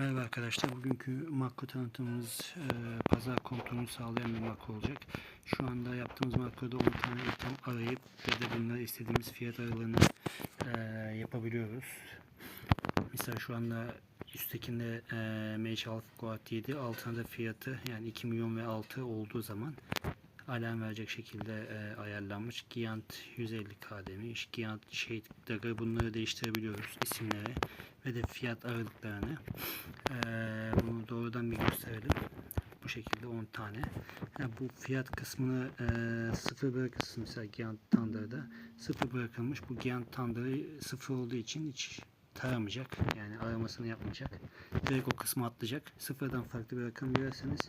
Merhaba arkadaşlar. Bugünkü makro tanıtımımız e, pazar kontrolünü sağlayan bir makro olacak. Şu anda yaptığımız makroda 10 tane item arayıp ve de bunları istediğimiz fiyat aralığını e, yapabiliyoruz. Mesela şu anda üsttekinde e, Mage Alpha Guard 7 altında da fiyatı yani 2 milyon ve 6 olduğu zaman alarm verecek şekilde e, ayarlanmış. Giant 150k demiş. Giant Shade Dagger bunları değiştirebiliyoruz isimleri ve de fiyat aralıklarını. E, bunu doğrudan bir gösterelim. Bu şekilde 10 tane. Yani bu fiyat kısmını e, sıfır bırakırsınız mesela Giant Thunder'da. Sıfır bırakılmış. Bu Giant Thunder'ı sıfır olduğu için hiç taramayacak. Yani aramasını yapmayacak. Direkt o kısmı atlayacak. Sıfırdan farklı bir rakam verirseniz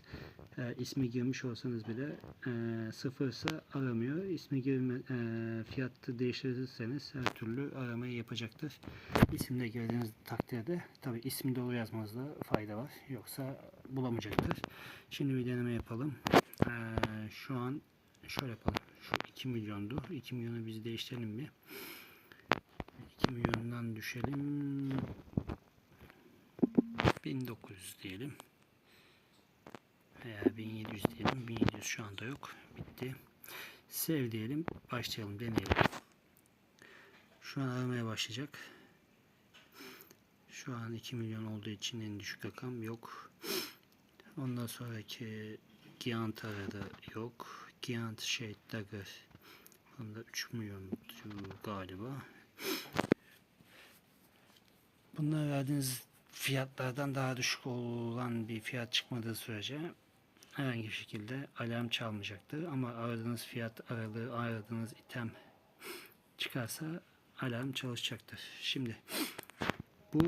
e, ismi girmiş olsanız bile e, sıfırsa aramıyor. İsmi girme e, fiyatı değiştirirseniz her türlü aramayı yapacaktır. İsimde girdiğiniz takdirde tabi ismi doğru yazmanızda fayda var. Yoksa bulamayacaktır. Şimdi bir deneme yapalım. E, şu an şöyle yapalım. Şu 2 milyondu. 2 milyonu biz değiştirelim bir. 2 milyondan düşelim. 1900 diyelim. Veya 1700 diyelim. 1700 şu anda yok. Bitti. Sev diyelim. Başlayalım. Deneyelim. Şu an aramaya başlayacak. Şu an 2 milyon olduğu için en düşük rakam yok. Ondan sonraki Giant arada yok. Giant Shade Dagger Onda 3 milyon galiba. Bunlar verdiğiniz fiyatlardan daha düşük olan bir fiyat çıkmadığı sürece herhangi bir şekilde alarm çalmayacaktır. Ama aradığınız fiyat aralığı, aradığınız item çıkarsa alarm çalışacaktır. Şimdi bu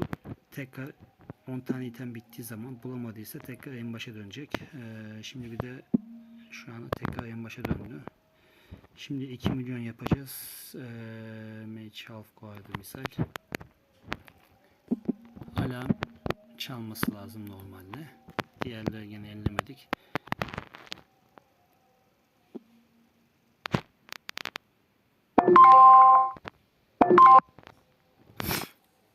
tekrar 10 tane item bittiği zaman bulamadıysa tekrar en başa dönecek. Ee, şimdi bir de şu an tekrar en başa döndü. Şimdi 2 milyon yapacağız. Ee, Mage Half Guard'ı misal. Alarm çalması lazım normalde. Diğerleri gene ellemedik.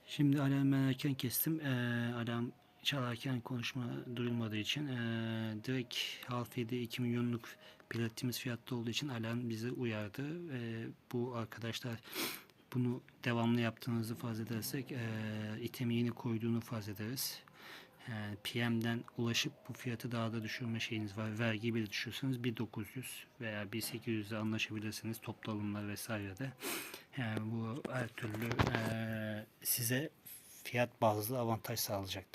Şimdi alarm ben kestim. Ee, alarm çalarken konuşma duyulmadığı için ee, direkt half 7 2 milyonluk belirttiğimiz fiyatta olduğu için alarm bizi uyardı. Ee, bu arkadaşlar bunu devamlı yaptığınızı farz edersek ee, itemi yeni koyduğunu farz ederiz. Yani PM'den ulaşıp bu fiyatı daha da düşürme şeyiniz var. Vergi bile düşürseniz 1900 veya 1800'e anlaşabilirsiniz toplu alımlar vesairede. Yani bu her türlü ee, size fiyat bazlı avantaj sağlayacaktır.